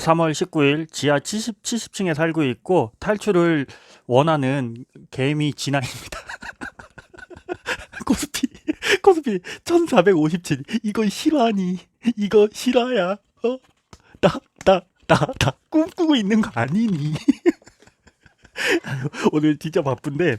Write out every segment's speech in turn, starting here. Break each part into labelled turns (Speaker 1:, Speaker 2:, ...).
Speaker 1: 3월 19일 지하 70, 70층에 살고 있고 탈출을 원하는 개미 진아입니다. 코스피 코스피 1457 이거 실화니 이거 실화야 어? 어나나 나 나 꿈꾸고 있는 거 아니니 오늘 진짜 바쁜데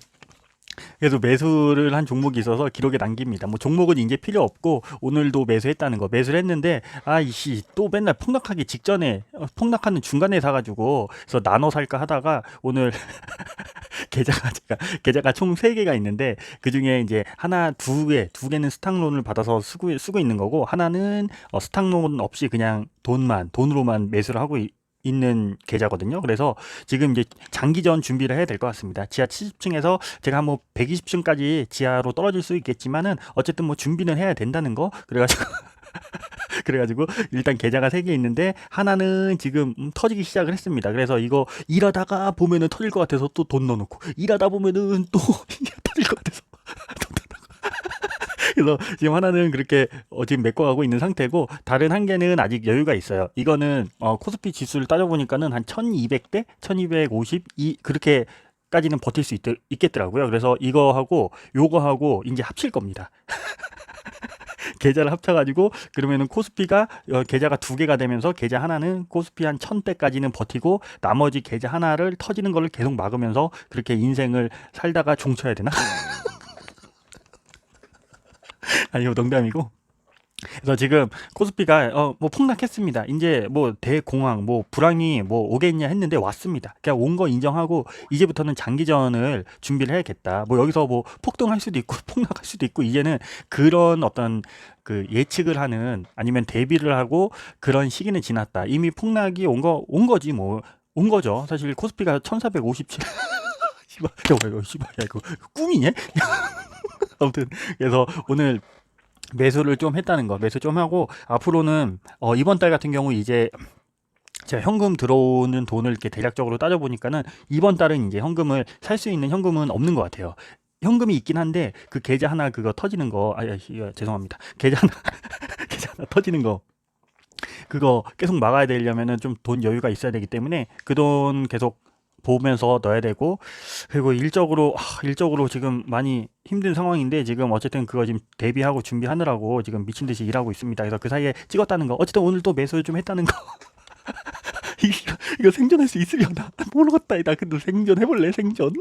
Speaker 1: 그래서 매수를 한 종목이 있어서 기록에 남깁니다. 뭐 종목은 이제 필요 없고 오늘도 매수했다는 거 매수를 했는데 아이씨 또 맨날 폭락하기 직전에 어, 폭락하는 중간에 사가지고 그래서 나눠 살까 하다가 오늘 계좌가 제가 계좌가 총 세 개가 있는데 그 중에 이제 하나 두 개 두 개는 스탁론을 받아서 쓰고 쓰고 있는 거고 하나는 어, 스탁론 없이 그냥 돈만 돈으로만 매수를 하고 이- 있는 계좌거든요. 그래서 지금 이제 장기전 준비를 해야 될 것 같습니다. 지하 70층에서 제가 뭐 120층까지 지하로 떨어질 수 있겠지만은 어쨌든 뭐 준비는 해야 된다는 거 그래가지고 그래가지고 일단 계좌가 세 개 있는데 하나는 지금 음, 터지기 시작을 했습니다. 그래서 이거 일하다가 보면은 터질 것 같아서 또 돈 넣어놓고 일하다 보면은 또 터질 것 같아서 그래서 지금 하나는 그렇게 어, 지금 메꿔가고 있는 상태고 다른 한 개는 아직 여유가 있어요. 이거는 어, 코스피 지수를 따져보니까는 한 1200대 1252 그렇게 까지는 버틸 수 있, 있겠더라고요. 그래서 이거하고 요거하고 이제 합칠 겁니다. 계좌를 합쳐가지고 그러면은 코스피가 어, 계좌가 두 개가 되면서 계좌 하나는 코스피 한 천대까지는 버티고 나머지 계좌 하나를 터지는 거를 계속 막으면서 그렇게 인생을 살다가 종쳐야 되나? 아니요 농담이고 그래서 지금 코스피가 어 뭐 폭락했습니다. 이제 뭐 대공황 뭐 불황이 뭐 오겠냐 했는데 왔습니다. 그냥 온거 인정하고 이제부터는 장기전을 준비를 해야겠다. 뭐 여기서 뭐 폭등할 수도 있고 폭락할 수도 있고 이제는 그런 어떤 그 예측을 하는 아니면 대비를 하고 그런 시기는 지났다. 이미 폭락이 온 거 온 거지 뭐 온 거죠. 사실 코스피가 1457 씨발 야 이거 씨발 야 이거 꿈이냐? 아무튼 그래서 오늘 매수를 좀 했다는 거 매수 좀 하고 앞으로는 어, 이번 달 같은 경우 이제 제가 현금 들어오는 돈을 이렇게 대략적으로 따져 보니까는 이번 달은 이제 현금을 살 수 있는 현금은 없는 것 같아요. 현금이 있긴 한데 그 계좌 하나 그거 터지는 거 아야 죄송합니다. 계좌 하나 계좌 하나 터지는 거 그거 계속 막아야 되려면은 좀 돈 여유가 있어야 되기 때문에 그 돈 계속 보면서 넣어야 되고 그리고 일적으로 아, 일적으로 지금 많이 힘든 상황인데 지금 어쨌든 그거 지금 대비하고 준비하느라고 지금 미친 듯이 일하고 있습니다. 그래서 그 사이에 찍었다는 거 어쨌든 오늘 또 매수 좀 했다는 거 이거, 생존할 수 있으려나 모르겠다. 나 근데 생존 해볼래 생존.